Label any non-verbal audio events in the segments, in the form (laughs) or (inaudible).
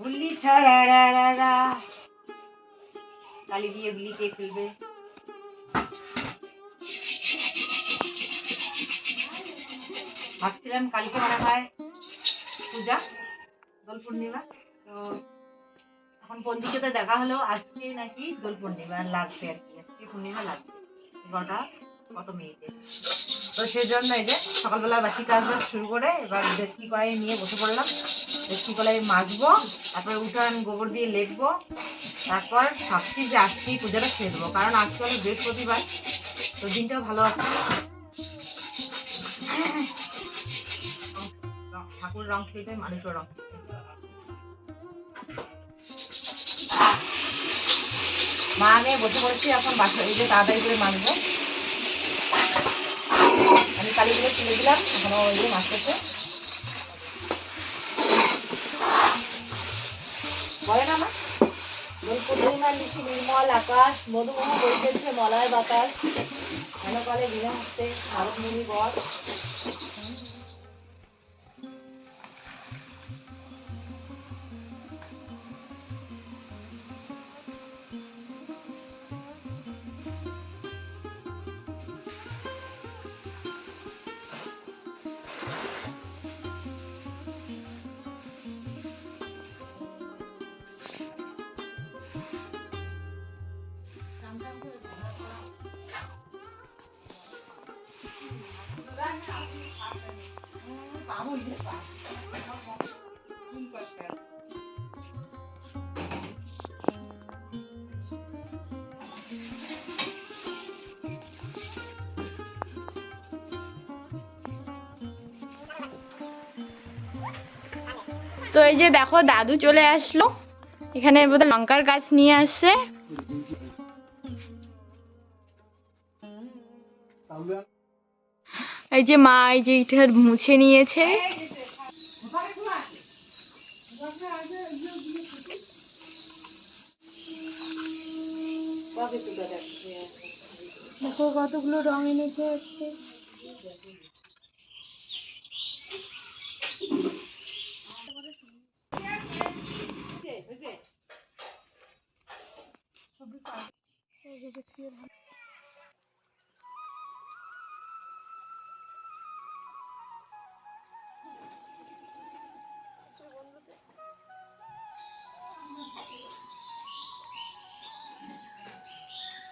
গুল্লি ছাড়া কালি দিয়ে গুলি কে ফেলবে? ভাবছিলাম কালকে মনে হয় পূজা দোল পূর্ণিমা তো এখন পঞ্জিকাতে দেখা হলো, আজকে নাকি দোল পূর্ণিমা লাগবে আর কি। পূর্ণিমা লাগবে এগারোটা কত মিনিটে? তো সেই জন্য এই যে সকালবেলা বাসি কাজ শুরু করে এবার দেশকি কড়াই নিয়ে বসে পড়লাম। দেশকি কড়াই মাজবো, তারপরে উঠান গোবর দিয়ে লেপবো, তারপর ভাবছি যে আজকেই পুজোটা খেয়ে দেবো, কারণ আজকে হলো বৃহস্পতিবার, তো দিনটাও ভালো আছে। ঠাকুর রং খেলবে, মানুষও রং খেলবে। মা আমি বসে পড়েছি, এখন বাসা এই যে তাড়াতাড়ি করে মাছবো আমি কালিগুলো তুলে দিলাম, এখনও ওই যে মাছ করছে বলে না মা? পূর্ণিমার নিচে নির্মল, আকাশ, মধুমোহ বইতেছে মলয় বাতাস। ঘনকালে বিনা হস্তে ভারত মুনি বর। তো এই যে দেখো দাদু চলে আসলো। এখানে বোধহয় লঙ্কার গাছ নিয়ে আসছে। এই যে মা এই যে এটা মুছে নিয়েছে দেখো কতগুলো রং এনেছে আজকে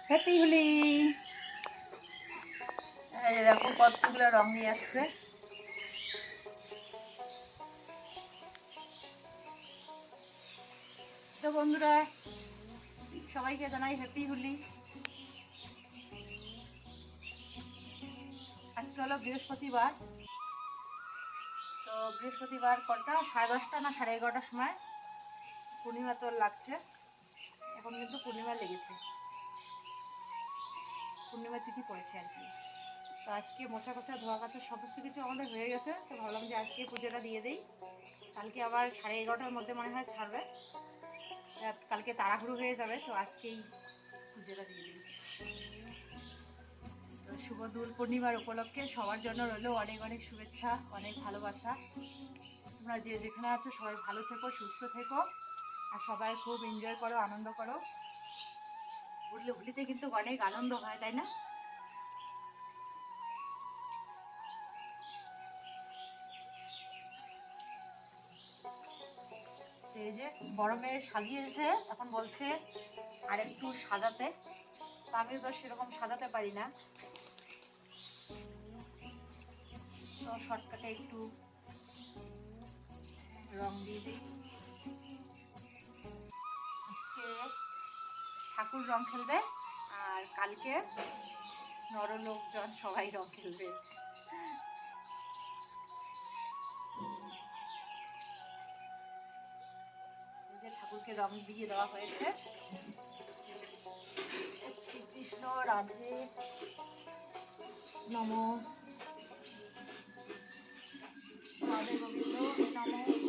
হ্যাপি হোলি। দেখো কতগুলো রং নিয়ে আসছে। তো বন্ধুরা, সবাইকে জানাই হ্যাপি হোলি। আজকে হলো বৃহস্পতিবার। তো বৃহস্পতিবার কটা? সাড়ে দশটা না সাড়ে এগারোটার সময়? পূর্ণিমা তো লাগছে। এখন কিন্তু পূর্ণিমা লেগেছে। পূর্ণিমা তিথি পড়েছে আর কি। তো আজকে মোছা কোছা ধোয়া কাচা সমস্ত কিছু আমাদের হয়ে গেছে। তো ভাবলাম যে আজকে পুজোটা দিয়ে দিই। কালকে আবার সাড়ে এগারোটার মধ্যে মনে হয় ছাড়বে। কালকে তাড়াহুড়ো হয়ে যাবে, তো আজকেই পুজোটা দিয়ে দিই। তো শুভ দোল পূর্ণিমার উপলক্ষে সবার জন্য রইল অনেক অনেক শুভেচ্ছা, অনেক ভালোবাসা। তোমরা যে যেখানে আছো সবাই ভালো থেকো, সুস্থ থেকো। আর সবাই খুব এনজয় করো, আনন্দ করো। হোলি হোলিতে কিন্তু অনেক আনন্দ হয়, তাই না? এই যে মেয়ে সাজিয়েছে, এখন বলছে আর একটু সাজাতে। আমি তো সেরকম সাজাতে পারি না। তো শর্টকাটে একটু রং দিয়ে দিই। ঠাকুর রং খেলবে আর কালকে নরলোকজন সবাই রং খেলবে। ঠাকুরকে রং দিয়ে দেওয়া হয়েছে। শ্রীকৃষ্ণ রাধে নম রাধে গোবিন্দ নম।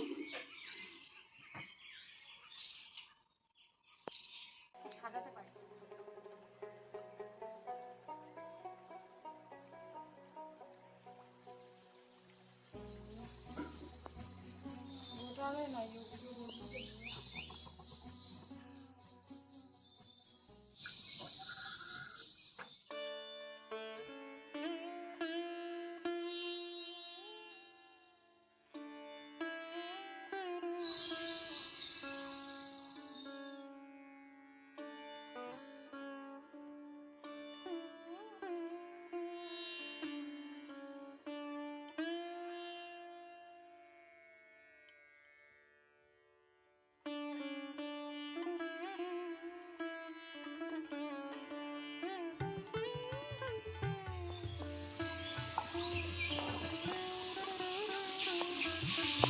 Then I use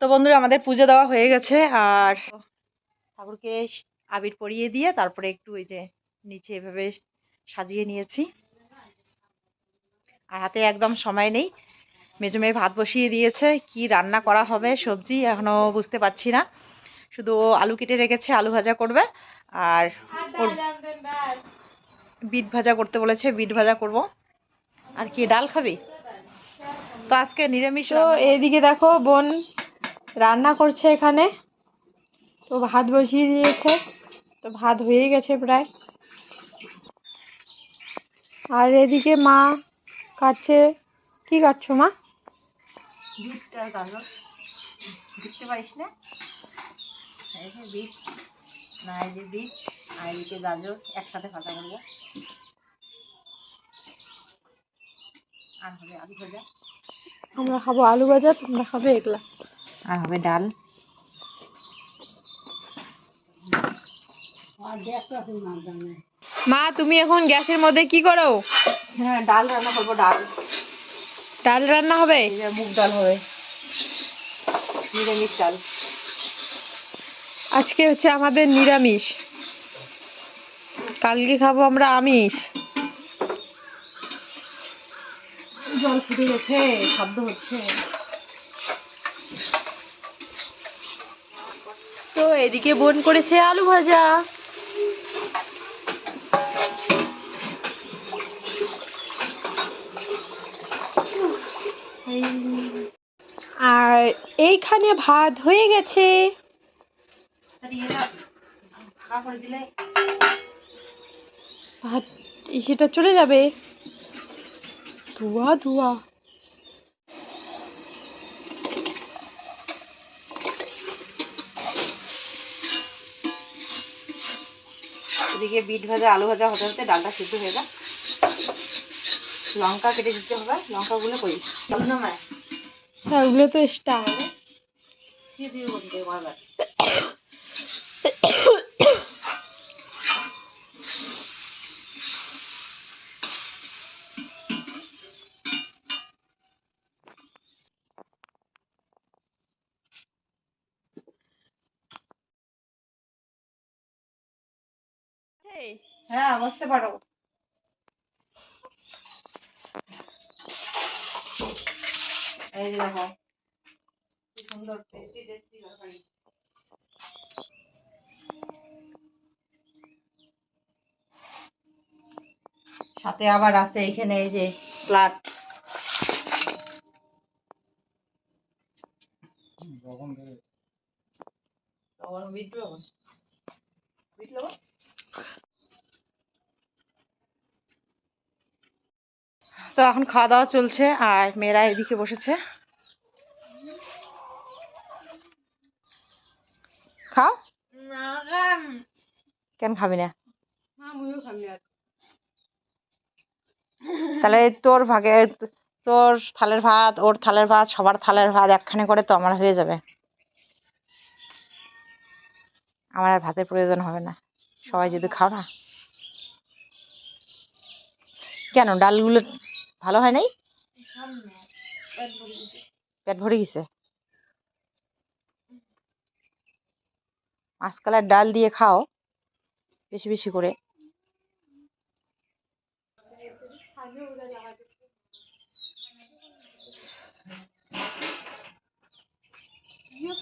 তো বন্ধুরা আমাদের পুজো দেওয়া হয়ে গেছে। আর ঠাকুরকে আবির পরিয়ে দিয়ে তারপরে একটু ওই যে নিচে এভাবে সাজিয়ে নিয়েছি। আর হাতে একদম সময় নেই। মেজো মেয়ে ভাত বসিয়ে দিয়েছে কি রান্না করা হবে সবজি এখনও বুঝতে পারছি না। শুধু আলু কেটে রেখেছে আলু ভাজা করবে। আর বিট ভাজা করতে বলেছে বিট ভাজা করব। আর কি ডাল খাবি? তো আজকে নিরামিষ এইদিকে দেখো বোন রান্না করছে এখানে। তো ভাত বসিয়ে দিয়েছে। তো ভাত হয়ে গেছে প্রায়। আর এদিকে মা কাটছে কি কাটছো মা? বিট আর দেখতে পারিস না? বিট। না যে বিট। আর এদিকে গাজর একসাথে ভাজা করব। আর হবে আলু ভাজা। আমরা খাব আলু ভাজা তোমরা খাবে এগুলা আর হবে ডাল। মা তুমি এখন গ্যাসের মধ্যে কি করো? হ্যাঁ ডাল রান্না করব ডাল। ডাল রান্না হবে? মুগ ডাল হবে। নিরামিষ ডাল। আজকে হচ্ছে আমাদের নিরামিষ। কালকে খাব আমরা আমিষ। জল ফুটে গেছে শব্দ হচ্ছে। এদিকে বোন করেছে আলু ভাজা। আর এইখানে ভাত হয়ে গেছে। ভাত, সেটা চলে যাবে। ধোয়া ধোয়া। এদিকে বিট ভাজা আলু ভাজা হতে হতে ডালটা সিদ্ধ হয়ে যাক। লঙ্কা কেটে দিতে হবে লঙ্কাগুলো করি ধন্যবাদ হ্যাঁ ওগুলো তো স্টার দিয়ে দিয়ে বসতে পারো। এই যে দেখো সুন্দর টেস্টি টেস্টি তরকারি। সাথে আবার আছে এখানে এই যে স্লাড লবণ বিট লবণ বিট লবণ? তো এখন খাওয়া দাওয়া চলছে আর মেয়েরা এদিকে বসেছে। খাও? কেন খাবি না? তাহলে তোর ভাগে, তোর থালের ভাত, ওর থালের ভাত, সবার থালের ভাত একখানে করে তো আমার হয়ে যাবে। আমার আর ভাতের প্রয়োজন হবে না। সবাই যদি খাও না। কেন? ডালগুলো ভালো হয় নাই? পেট ভরে গেছে। মাছকালার ডাল দিয়ে খাও বেশি বেশি করে।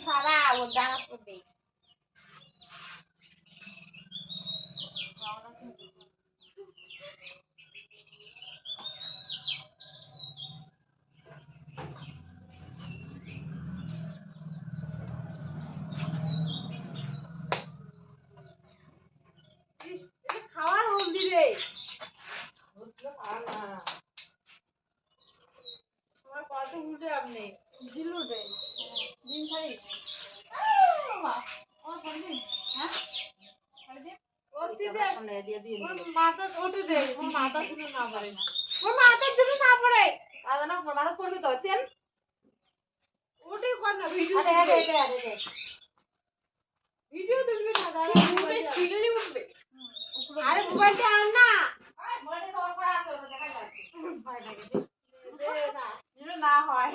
খাওয়ার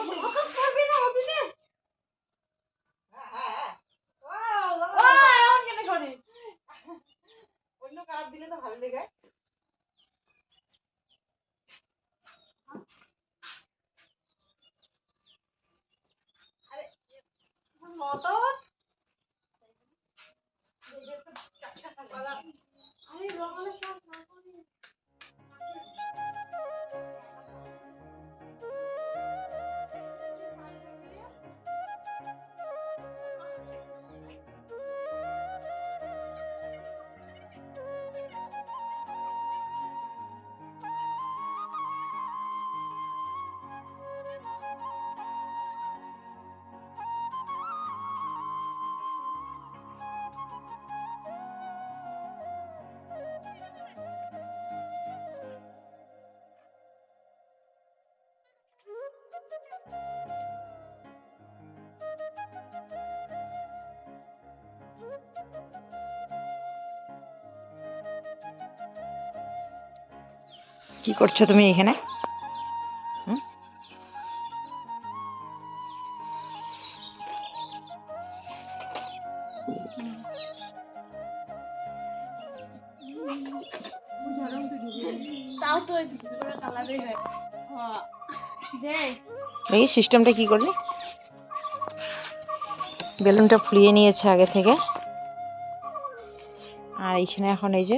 Oh, (laughs) কি করছ তুমি এখানে? হয়। দেখি সিস্টেমটা কি করলি? বেলুনটা ফুলিয়ে নিয়েছে আগে থেকে। আর এইখানে এখন এই যে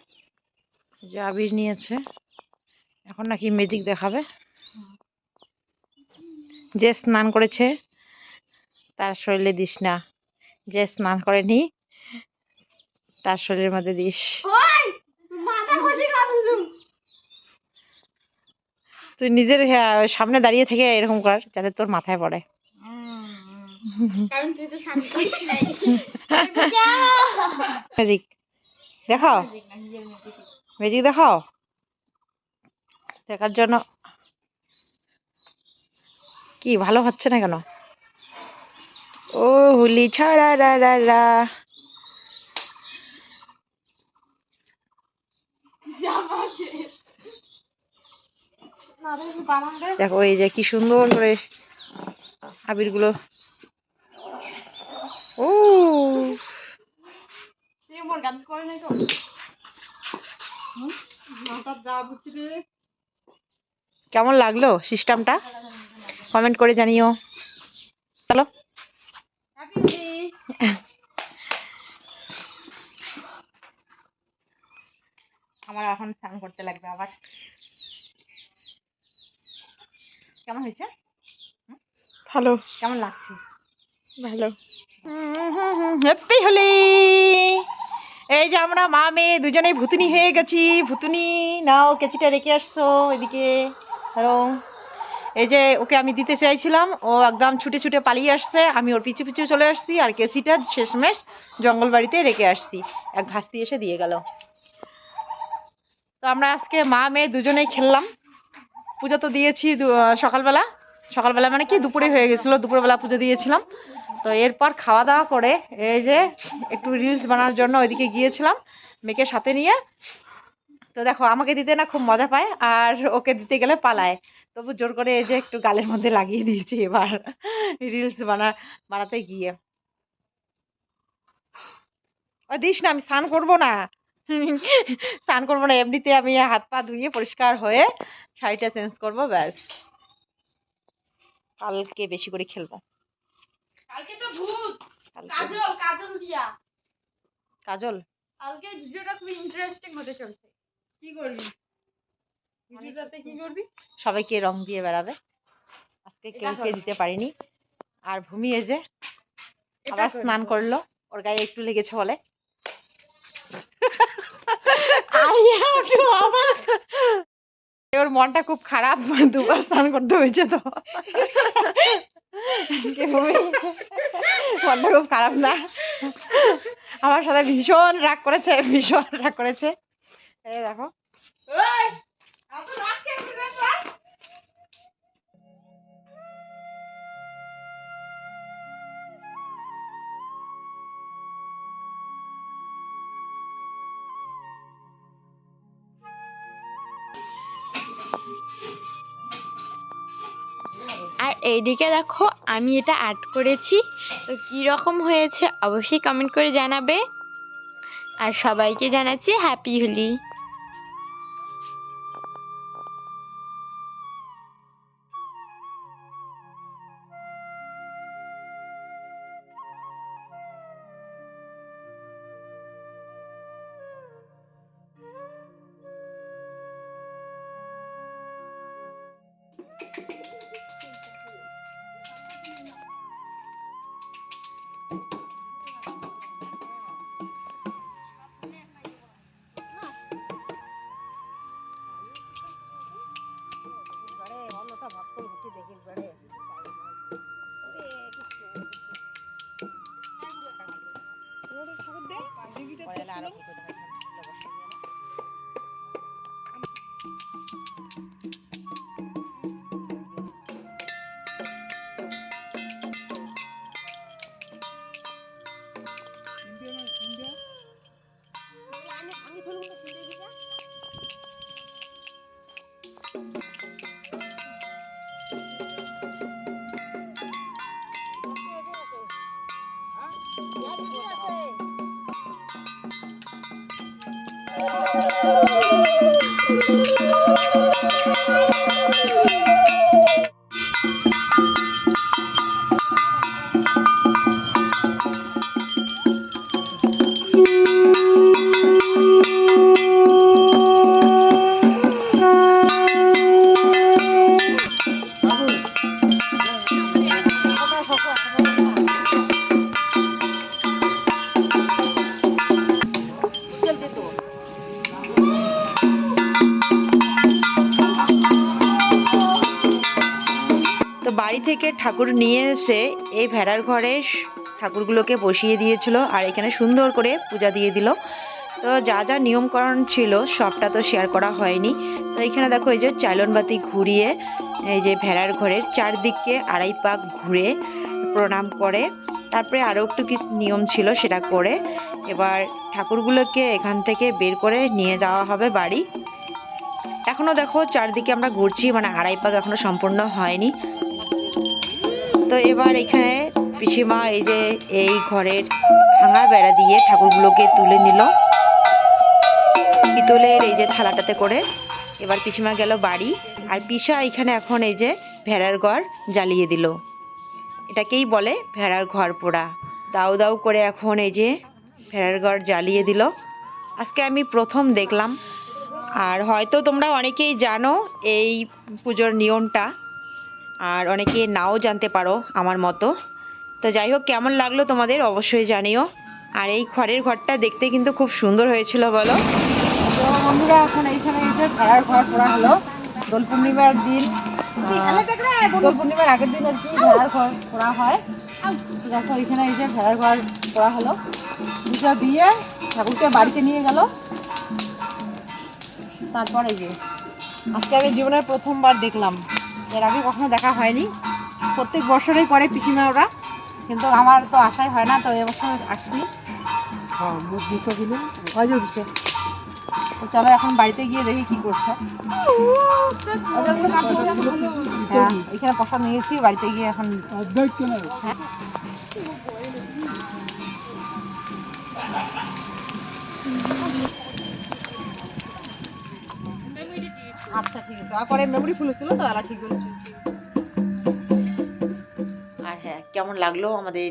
যে আবির নিয়েছে। এখন নাকি ম্যাজিক দেখাবে। যে স্নান করেছে তার শরীরে দিস না। যে স্নান করেনি তার শরীরের মধ্যে দিস। তুই নিজের হ্যাঁ, সামনে দাঁড়িয়ে থেকে এরকম কর যাতে তোর মাথায় পড়ে। কারণ (laughs) ম্যাজিক দেখাও। দেখার জন্য কি ভালো হচ্ছে না কেন? ও হুলি ছাড়া, রা দেখো এই যে কি সুন্দর করে আবিরগুলো। ও। গান করে নাই তো। কেমন লাগল সিস্টেমটা কমেন্ট করে জানিও চলো আমার এখন স্নান করতে লাগবে আবার কেমন হয়েছে ভালো কেমন লাগছে ভালো হ্যাপি হোলি এই যে আমরা মা, মেয়ে দুজনেই ভুতুনি হয়ে গেছি। ভুতুনি, নাও, কেচিটা রেখে আসছো এদিকে। ধরো এই যে ওকে আমি দিতে চাইছিলাম, ও একদম ছুটে ছুটে পালিয়ে আসছে। আমি ওর পিছু পিছু চলে আসছি আর কেসিটা শেষমেশ জঙ্গল বাড়িতে রেখে আসছি। এক ঘাস দিয়ে এসে দিয়ে গেল। তো আমরা আজকে মা, মেয়ে দুজনেই খেললাম। পুজো তো দিয়েছি সকালবেলা। সকালবেলা মানে কি? দুপুরে হয়ে গেছিল, দুপুরবেলা পুজো দিয়েছিলাম। তো এরপর খাওয়া দাওয়া করে এই যে একটু রিলস বানানোর জন্য ওইদিকে গিয়েছিলাম মেয়েকে সাথে নিয়ে। তো দেখো, আমাকে দিতে না খুব মজা পায় আর ওকে দিতে গেলে পালায়। তবু জোর করে এই যে একটু গালের মধ্যে লাগিয়ে দিয়েছি এবার রিলস বানা, বানাতে গিয়ে। ও দিস না, আমি স্নান করব না। স্নান করব না, এমনিতে আমি হাত পা ধুয়ে পরিষ্কার হয়ে শাড়িটা চেঞ্জ করব, ব্যাস। কালকে বেশি করে খেলব। তো ভূত। কাজল কাজল দিয়া। কাজল? কালকে ভিডিওটা খুব ইন্টারেস্টিং হতে চলছে। কি করবি? ভিডিওটাতে কি করবি? সবাইকে রং দিয়ে বেড়াবে। আজকে কেউকে দিতে পারিনি। আর ভূমিয়ে যে আবার স্নান করল। ওর গায়ে একটু লেগেছে বলে। ওর মনটা খুব খারাপ। দুবার স্নান করতে হয়েছে তো? মনটা খুব খারাপ না। আমার সাথে ভীষণ রাগ করেছে ভীষণ রাগ করেছে। এই দেখো। আর এইদিকে দেখো, আমি এটা অ্যাড করেছি। তো কীরকম হয়েছে, অবশ্যই কমেন্ট করে জানাবে। আর সবাইকে জানাচ্ছি হ্যাপি হোলি। フフフフ。থেকে ঠাকুর নিয়ে এসে এই ভেড়ার ঘরে ঠাকুরগুলোকে বসিয়ে দিয়েছিল আর এখানে সুন্দর করে পূজা দিয়ে দিল। তো যা যা নিয়মকরণ ছিল সবটা তো শেয়ার করা হয়নি। তো এখানে দেখো এই যে চাইলন বাতি ঘুরিয়ে এই যে ভেড়ার ঘরের চারদিককে আড়াই পাক ঘুরে প্রণাম করে। তারপরে আরও একটু কি নিয়ম ছিল সেটা করে এবার ঠাকুরগুলোকে এখান থেকে বের করে নিয়ে যাওয়া হবে বাড়ি। এখনও দেখো চারদিকে আমরা ঘুরছি মানে আড়াই পাক এখনও সম্পূর্ণ হয়নি। তো এবার এখানে পিসিমা এই যে এই ঘরের ভাঙা বেড়া দিয়ে ঠাকুরগুলোকে তুলে নিল। পিতলের এই যে থালাটাতে করে এবার পিসিমা গেল বাড়ি আর পিসা এখানে এখন এই যে ভেড়ার ঘর জ্বালিয়ে দিল। এটাকেই বলে ভেড়ার ঘর পোড়া। দাউ দাউ করে এখন এই যে ভেড়ার ঘর জ্বালিয়ে দিল। আজকে আমি প্রথম দেখলাম। আর হয়তো তোমরা অনেকেই জানো এই পুজোর নিয়মটা। আর অনেকে নাও জানতে পারো আমার মতো। তো যাই হোক কেমন লাগল তোমাদের অবশ্যই জানিও। আর এই খড়ের ঘরটা দেখতে কিন্তু খুব সুন্দর হয়েছিল বলো। তো বন্ধুরা এখন এইখানে এই যে ভাড়ার ঘর পড়া হলো। দোল পূর্ণিমার দিন দোল পূর্ণিমার আগের দিন আর কি ভাড়ার ঘর পড়া হয়। দেখো এখানে এই যে ভাড়ার ঘর পড়া হলো। পুজো দিয়ে ঠাকুরকে বাড়িতে নিয়ে গেল। তারপর এই যে আজকে আমি জীবনের প্রথমবার দেখলাম। এর আগে কখনো দেখা হয়নি। প্রত্যেক বছরেই করে পিসিমা ওরা। কিন্তু আমার তো আশাই হয় না তো এবছর আসছি। দিছে। তো চলো এখন বাড়িতে গিয়ে দেখি কি করছে। হ্যাঁ এখানে প্রসাদ নিয়েছি বাড়িতে গিয়ে এখন হ্যাঁ। আচ্ছা ঠিক আছে। ফুল তো ঠিক আর হ্যাঁ কেমন লাগল আমাদের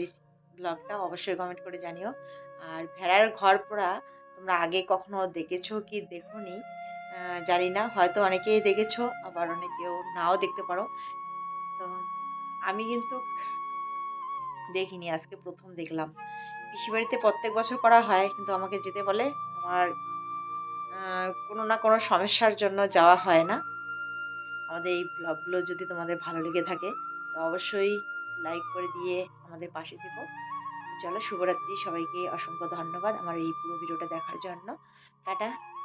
ব্লগটা অবশ্যই কমেন্ট করে জানিও। আর ভেড়ার ঘর পোড়া তোমরা আগে কখনো দেখেছ কি দেখোনি? জানি না, হয়তো অনেকেই দেখেছ, আবার অনেকেও নাও দেখতে পারো। তো আমি কিন্তু দেখিনি, আজকে প্রথম দেখলাম। পিসি বাড়িতে প্রত্যেক বছর করা হয়, কিন্তু আমাকে যেতে বলে আমার কোনো না কোনো সমস্যার জন্য যাওয়া হয় না। আমাদের এই ব্লগগুলো যদি তোমাদের ভালো লেগে থাকে, তো অবশ্যই লাইক করে দিয়ে আমাদের পাশে থেকো। চলো, শুভরাত্রি সবাইকে। অসংখ্য ধন্যবাদ আমার এই পুরো ভিডিওটা দেখার জন্য। টাটা।